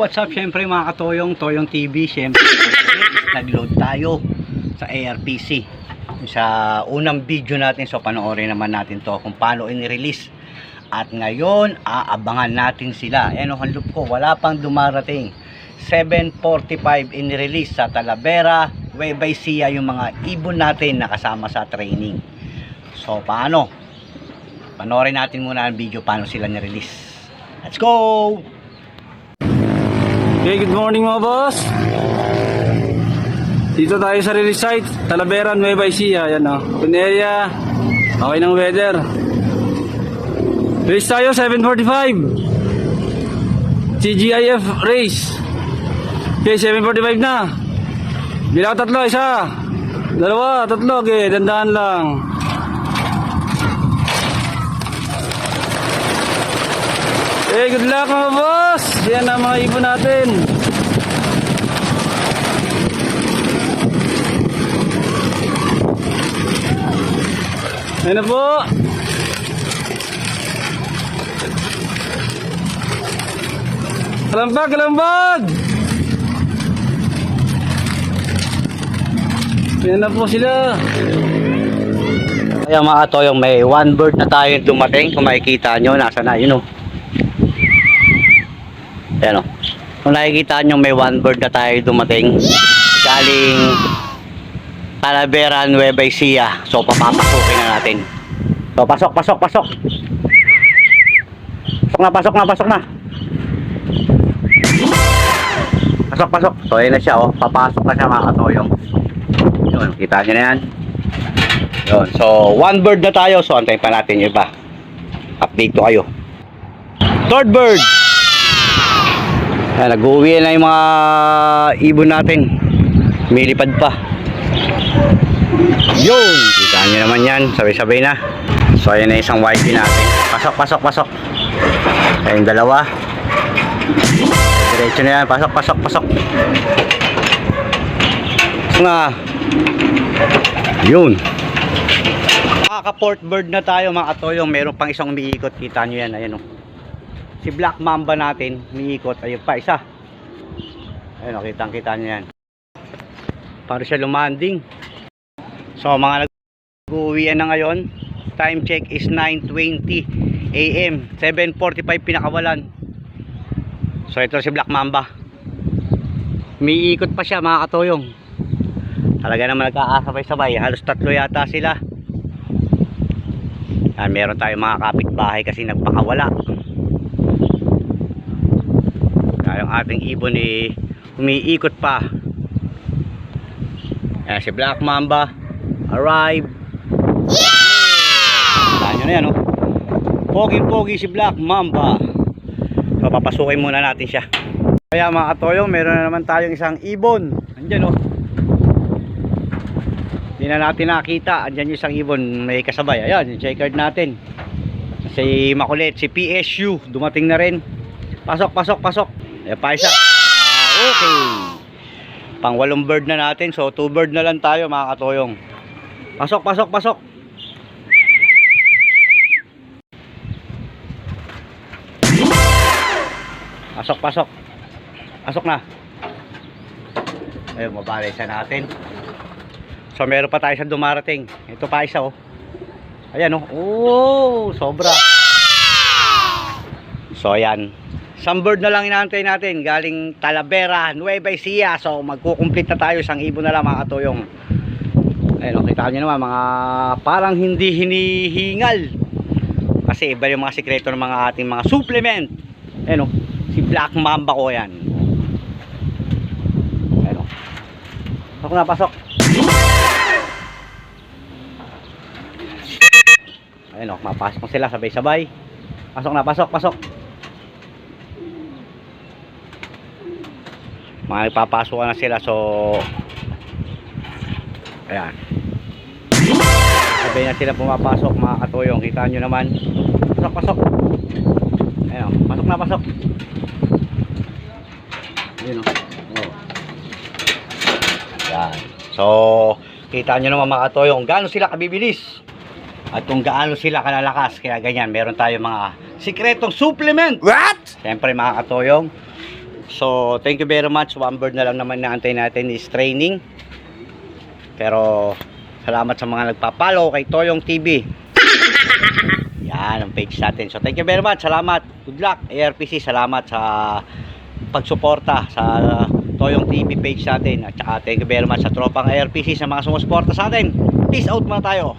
what's up? Siyempre mga katoyong, Toyong TV, siyempre nag-load tayo sa ARPC. Sa unang video natin, so panoorin naman natin to kung paano in-release. At ngayon, aabangan natin sila. Ayan o, loop ko, wala pang dumarating. 7.45 in-release sa Talavera, Nueva Ecija yung mga ibon natin na kasama sa training. So, paano? Panoorin natin muna ang video paano sila ni-release. Let's go! Okay, good morning mga boss. Dito tayo sa release site, Talavera, Nueva Ecija. Yan o. Open area. Okay ng weather. Race tayo, 7.45. CGIF race. Okay, 7.45 na. Bilang tatlo, isa. Dalawa, tatlo. Okay, dandahan lang. Eh, good luck mga boss! Yan ang mga ibon natin. Ayan na po. Kalambag, kalambag! Ayan na po sila. Kaya mga katoyong, may one bird na tayo dumating. Kung makikita nyo, nasa na, yun o. Ayan o. Kung nakikita nyo, may one bird na tayo dumating. Galing Talavera, Nueva Ecija. So, papapasukin na natin. So, pasok, pasok, pasok. Pasok na, pasok na, pasok na. Pasok, pasok. So, ayan na siya, oh. Papasok na siya, mga katoyong. Yun, kita nyo na yan. Yun. So, one bird na tayo. So, antayin pa natin yung iba. Update ko kayo. Third bird. Ayan, nag-uwi na yung mga ibon natin. Milipad pa. Yun! Kita nyo naman yan. Sabay-sabay na. So, ayan na isang YP natin. Pasok, pasok, pasok. Ayan dalawa. Diretso na yan. Pasok, pasok, pasok. Nga. Yun. Makaka-port bird na tayo mga katoyong. Meron pang isang umiikot. Kita nyo yan. Ayan o. Si Black Mamba natin. Umiikot. Ayun pa. Isa. Ayun. Kitang kita nyo yan. Para siya lumanding. So mga nag-uwian na ngayon. Time check is 9.20 AM. 7.45 pinakawalan. So ito si Black Mamba. Umiikot pa siya mga katoyong. Talaga naman nagkakasabay-sabay. Halos tatlo yata sila. Yan, meron tayong mga kapitbahay kasi nagpakawala. Yung ating ibon eh, umiikot pa. Yan, si Black Mamba arrive. Yeah! nyo na yan, oh. Poging-pogi si Black Mamba. So, papasukin muna natin siya. Kaya mga katoyong, meron na naman tayong isang ibon. Andyan, oh. Hindi na natin nakita. Andyan yung isang ibon. May kasabay. Ayan, yung checkered natin. Si Makulit, si PSU. Dumating na rin. Pasok, pasok, pasok. Ayan pa isa. Ah, okay. Pang walong bird na natin. So, two bird na lang tayo mga katoyong. Pasok, pasok, pasok. Pasok, pasok. Pasok na. Ayun, mabalisa natin. So, meron pa tayo sa dumarating. Ito pa isa, oh. Ayan, oh. Oh, sobra. So, ayan. Isang bird na lang inaantay natin. Galing Talavera, Nueva Ecija. So, magkukumplete na tayo. Isang ibon na lang, mga katoyong. Ayun, kita nyo naman, mga parang hindi hinihingal. Kasi iba yung mga sikreto ng mga ating mga supplement. Ayun, oh, si Black Mamba ko yan. Ayun, oh. Pasok na, pasok. Ayun, oh, mapasok sila sabay-sabay. Pasok na, pasok, pasok. Mga na sila, so... Ayan. Sabay na sila pumapasok mga katoyong. Kita nyo naman. Pasok, pasok. Ayan. Pasok na, pasok. Ayun o. Oh. Ayan. So, kita nyo naman mga katoyong. Gaano sila kabibilis. At kung gaano sila kalalakas. Kaya ganyan, meron tayo mga sikretong supplement. What? Siyempre mga katoyong. So, thank you very much. One bird na lang naman naantay natin is training. Pero, salamat sa mga nagpa-follow kay Toyong TV. Yan ang page natin. So, thank you very much. Salamat. Good luck. ARPC, salamat sa pagsuporta sa Toyong TV page natin. At saka, thank you very much sa tropang ARPC sa mga sumusuporta sa atin. Peace out muna tayo.